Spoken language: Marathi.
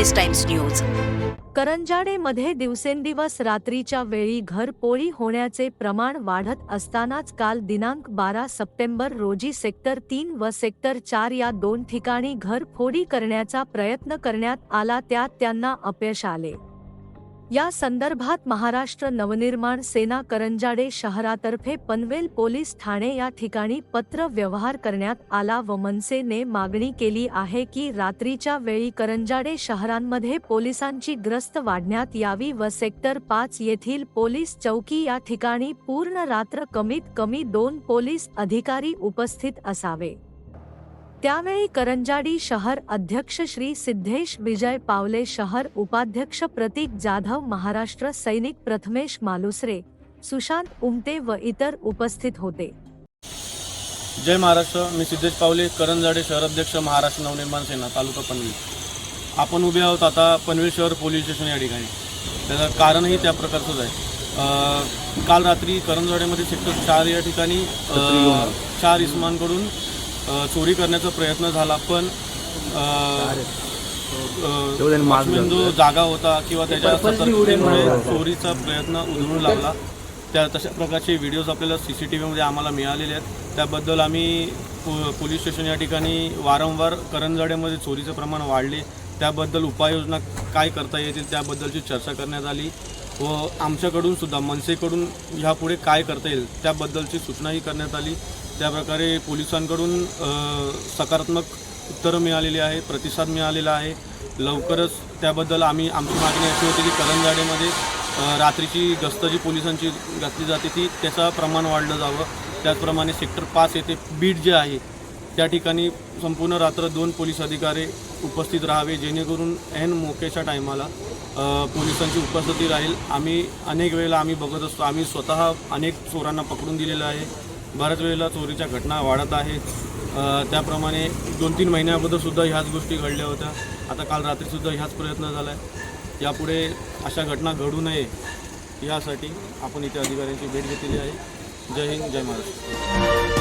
पोलीस टाइम्स न्यूज करंजाडेमध्ये दिवसेंदिवस रात्रीच्या वेळी घरपोळी होण्याचे प्रमाण वाढत असतानाच काल दिनांक बारा सप्टेंबर रोजी सेक्टर तीन व सेक्टर चार या दोन ठिकाणी घरफोडी करण्याचा प्रयत्न करण्यात आला त्यात त्यांना अपयश आले. या संदर्भात महाराष्ट्र नवनिर्माण सेना करंजाडे शहरातर्फे पनवेल पोलीस ठाणे या ठिकाणी पत्र व्यवहार करण्यात आला व मनसेने मागणी केली आहे की रात्रीच्या वेळी करंजाडे शहरांमध्ये पोलिसांची ग्रस्त वाढण्यात यावी व सेक्टर पाच येथील पोलीस चौकी या ठिकाणी पूर्ण रात्र कमीत कमी दोन पोलीस अधिकारी उपस्थित असावे. त्यावेळी करंजाडी शहर अध्यक्ष श्री सिद्धेश विजय पावले शहर उपाध्यक्ष प्रतीक जाधव महाराष्ट्र सैनिक प्रथमेश मालुसरे सुशांत उमटे व इतर उपस्थित होते. जय महाराष्ट्र मी सिद्धेश पावले करंजाडे शहराध्यक्ष महाराष्ट्र नवनिर्माण सेना तालुका पनवेल. आपण उभे आहोत आता पनवेल शहर पोलीस स्टेशन या ठिकाणी. त्याचं कारणही त्या प्रकारचंच आहे. काल रात्री करंजाडेमध्ये सेक्टर चार या ठिकाणी चार इस्मांकडून चोरी करण्याचा प्रयत्न झाला पण वॉचमॅन जो जागा होता किंवा त्याच्या सतर्कतेमुळे चोरीचा प्रयत्न उधळून लागला. त्या तशा प्रकारचे व्हिडिओज आपल्याला सी सी टी व्हीमध्ये आम्हाला मिळालेले आहेत. त्याबद्दल आम्ही पो पोलीस स्टेशन या ठिकाणी वारंवार करंजाड्यामध्ये चोरीचं प्रमाण वाढले. त्याबद्दल उपाययोजना काय करता येतील त्याबद्दलची चर्चा करण्यात आली व आमच्याकडून सुद्धा मनसेकडून ह्यापुढे काय करता येईल त्याबद्दलची सूचनाही करण्यात आली. त्याप्रकारे पोलिसांकडून सकारात्मक उत्तरं मिळालेली आहे प्रतिसाद मिळालेला आहे. लवकरच त्याबद्दल आम्ही आमची मागणी अशी होती की करंजाडेमध्ये रात्रीची गस्त जी पोलिसांची घातली जाते ती त्याचं प्रमाण वाढलं जावं. त्याचप्रमाणे सेक्टर पाच येथे बीट जे आहे त्या ठिकाणी संपूर्ण रात्र दोन पोलीस अधिकारी उपस्थित राहावे जेणेकरून ऐन मोक्याच्या टायमाला पोलिसांची उपस्थिती राहील. आम्ही अनेक वेळेला आम्ही बघत असतो आम्ही स्वतः अनेक चोरांना पकडून दिलेलं आहे. बऱ्याच वेळेला चोरीच्या घटना वाढत आहेत. त्याप्रमाणे दोन तीन महिन्याबद्दलसुद्धा ह्याच गोष्टी घडल्या होत्या. आता काल रात्रीसुद्धा ह्याच प्रयत्न झाला आहे यापुढे अशा घटना घडू नये यासाठी आपण इथे अधिकाऱ्यांची भेट घेतलेली आहे. जय हिंद जय महाराष्ट्र.